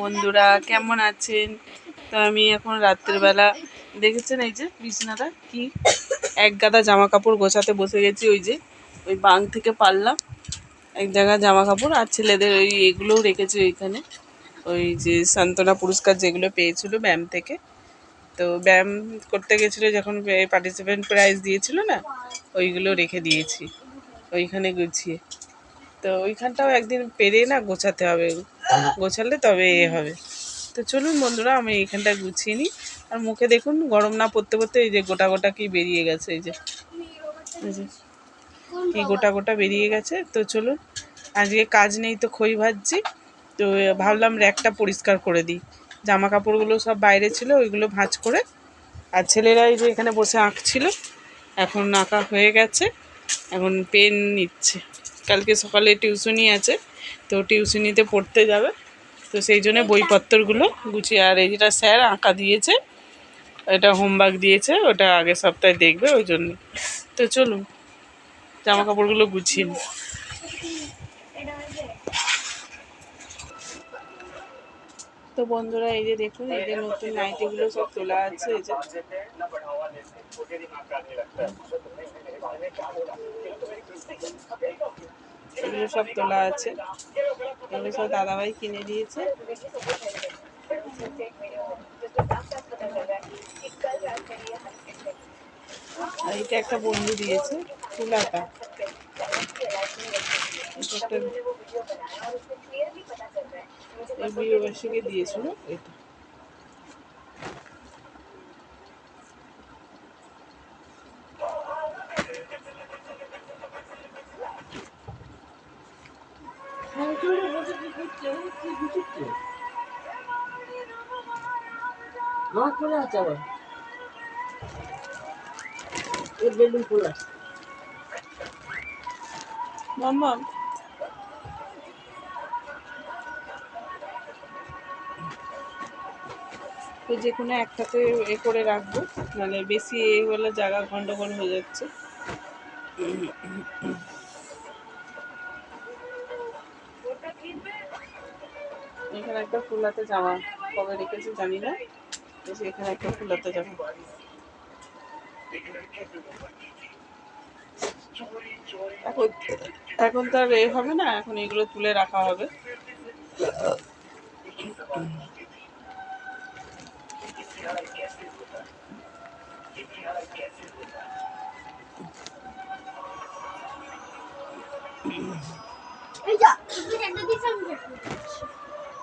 বন্ধুরা, কেমন আছেন? তো আমি এখন রাত্রিবেলা দেখেছেন এই যে বিছনাটা? কি? এক গাদা জামা কাপড় গোছাতে বসে গেছি, ওই যে, ওই বাং থেকে পারলাম। এক জায়গায় জামা কাপড় আর ছেলেদের ওই এগুলোও রেখেছি ওইখানে। ওই যে সান্ত্বনা পুরস্কার যেগুলো পেয়েছিল ব্যায়াম থেকে। তো ব্যায়াম করতে গেছিল যখন পার্টিসিপেন্ট প্রাইজ দিয়েছিল না, ওইগুলো রেখে দিয়েছি। ওইখানে গুছিয়ে। তো ওইখানটাও একদিন পেরে না গোছাতে হবে। গোছালে তবে এ হবে। তো চলুন বন্ধুরা, আমি এইখানটা গুছিয়ে নিই। আর মুখে দেখুন, গরম না পড়তে পড়তে এই যে গোটা গোটা কি বেরিয়ে গেছে, এই যে। কি গোটা গোটা বেরিয়ে গেছে। তো চলুন, আজকে কাজ নেই তো খই ভাজছি। তো ভাবলাম র্যাকটা পরিষ্কার করে দিই। জামা কাপড়গুলো সব বাইরে ছিল, ওইগুলো ভাঁজ করে। আর ছেলেরা এই যে এখানে বসে আঁকছিল, এখন আঁকা হয়ে গেছে, এখন পেন নিচ্ছে। কালকে সকালে টিউশনি আছে, তো টিউশনিতে পড়তে যাবে। তো সেই জন্য বইপত্রগুলো গুছিয়ে, আর এই যেটা স্যার আঁকা দিয়েছে, এটা হোমওয়ার্ক দিয়েছে, ওটা আগের সপ্তাহে দেখবে ওই জন্য। তো চলুন জামা কাপড়গুলো গুছিয়ে নিই। তো বন্ধুরা, এই যে দেখুন, এই যে নতুন নাইটিগুলো সব তোলা আছে, এই যে। এগুলো সব তোলা আছে। এগুলো সব দাদাভাই কিনে দিয়েছে। আর এটা একটা বন্ধু দিয়েছে ফুলাটা একটা এই বিয়েবার্ষিকে দিয়েছিল, এটা। আমার আছে আবার এর বেলুন খোলা মাম্মা তো যে কোনো একটাতে এ করে রাখব মানে বেশি এ হলে জায়গা গন্ডগোল হয়ে যাচ্ছে। এখানে একটা ফুলাতে জামা কবে রেখেছি জানি না। এখানে একটা ফুলাতে জামা। এখন এখন তো আর এ হবে না, এখন এগুলো তুলে রাখা হবে। এই যা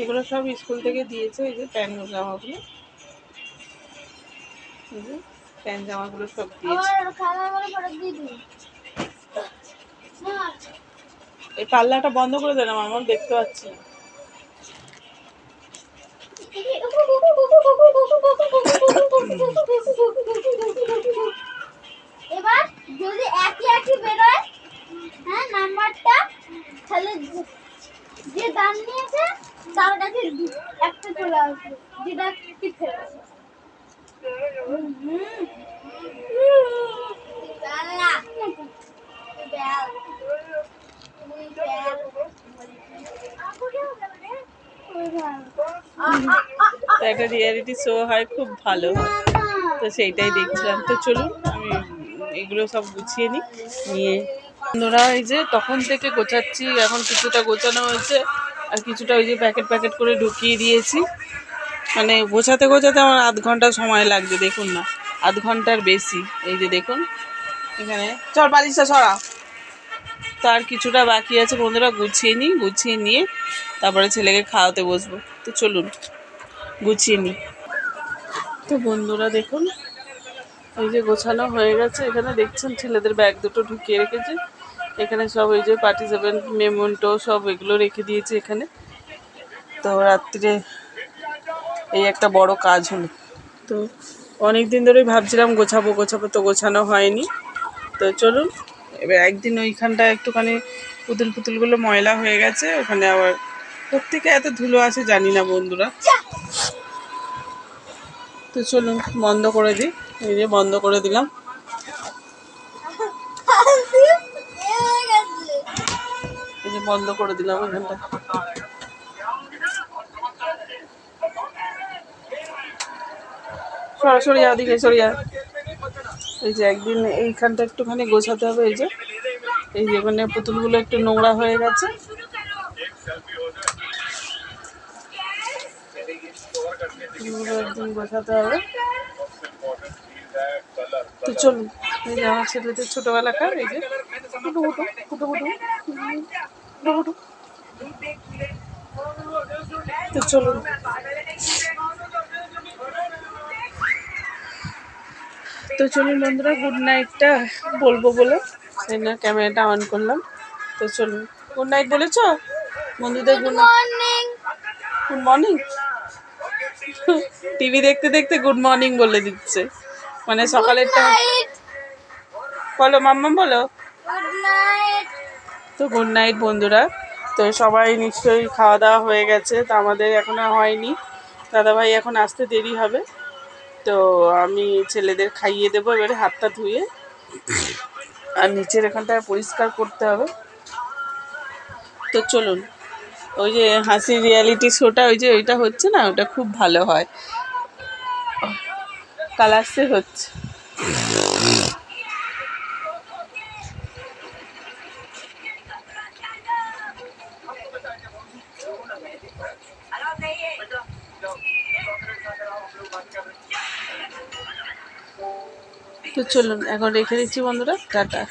এগুলো সব স্কুল থেকে দিয়েছে এই যে প্যান্ট জামাগুলো এই যে প্যান্ট জামাগুলো সব দিয়েছে এই পাল্লাটা বন্ধ করে দেন আমার দেখতে পাচ্ছি না। এবার যদি একই একই বেরোয় হ্যাঁ নাম্বারটা তাহলে যে- যে দাম নিয়েছে তার কাছে দু- একটা চলে আসবে যেটা ঠিক ফেলেছে তো একটা রিয়ালিটি শো হয়, খুব ভালো। তো সেইটাই দেখছিলাম। তো চলুন, আমি এগুলো সব গুছিয়ে নিই, নিয়ে। বন্ধুরা এই যে তখন থেকে গোছাচ্ছি, এখন কিছুটা গোছানো হয়েছে, আর কিছুটা ওই যে প্যাকেট প্যাকেট করে ঢুকিয়ে দিয়েছি। মানে গোছাতে গোছাতে আমার আধ ঘণ্টা সময় লাগবে দেখুন না। আধ ঘণ্টার বেশি, এই যে দেখুন। এখানে, চল বালিশটা সরা। তো আর কিছুটা বাকি আছে, বন্ধুরা, গুছিয়ে নিই, গুছিয়ে নিয়ে তারপরে ছেলেকে খাওয়াতে বসবো। তো চলুন, গুছিয়ে নিই। তো বন্ধুরা, দেখুন, এই যে গোছানো হয়ে গেছে। এখানে দেখছেন, ছেলেদের ব্যাগ দুটো ঢুকিয়ে রেখেছে। এখানে সব ওই যে পার্টিসিপেন্ট, মেমন্টো, সব এগুলো রেখে দিয়েছে এখানে। তো রাত্রিরে এই একটা বড় কাজ হলো। তো অনেক দিন ধরেই ভাবছিলাম গোছাবো গোছাবো তো গোছানো হয়নি। তো চলুন, এবার একদিন ওইখানটা একটুখানি পুতুল পুতুলগুলো ময়লা হয়ে গেছে, ওখানে আবার প্রত্যেকে এত ধুলো আছে জানি না বন্ধুরা। তো চলুন, বন্ধ করে দিই। এই যে বন্ধ করে দিলাম। এই যে বন্ধ করে দিলাম ওখানটা সরাসরি দিকে সরিয়া। এই যে একদিন এইখানটা একটুখানি গোছাতে হবে, এই যে। এই যে মানে পুতুলগুলো একটু নোংরা হয়ে গেছে। একদিন হবে। তো চলুন এই যে আমার এই যে। তো চলুন। তো চলুন বন্ধুরা গুড নাইটটা বলব বলে। সেই না ক্যামেরাটা অন করলাম। তো চলুন গুড নাইট বলেছ? বন্ধুদের good morning good morning TV দেখতে দেখতে গুড মর্নিং বলে দিচ্ছে। মানে সকালেরটা বলো মাম্মা বলো। তো গুড নাইট বন্ধুরা। তো সবাই নিশ্চয়ই খাওয়া দাওয়া হয়ে গেছে। তো আমাদের এখনও হয়নি। দাদাভাই এখন আসতে দেরি হবে। তো আমি ছেলেদের খাইয়ে দেবো, এবারে হাতটা ধুয়ে। আর নিচের এখানটা পরিষ্কার করতে হবে। তো চলুন, ওই যে হাসি রিয়ালিটি শোটা ওই যে ওইটা হচ্ছে না, ওটা খুব ভালো হয়। কালার্সে হচ্ছে। তো চলুন এখন রেখে দিচ্ছি বন্ধুরা টাটা।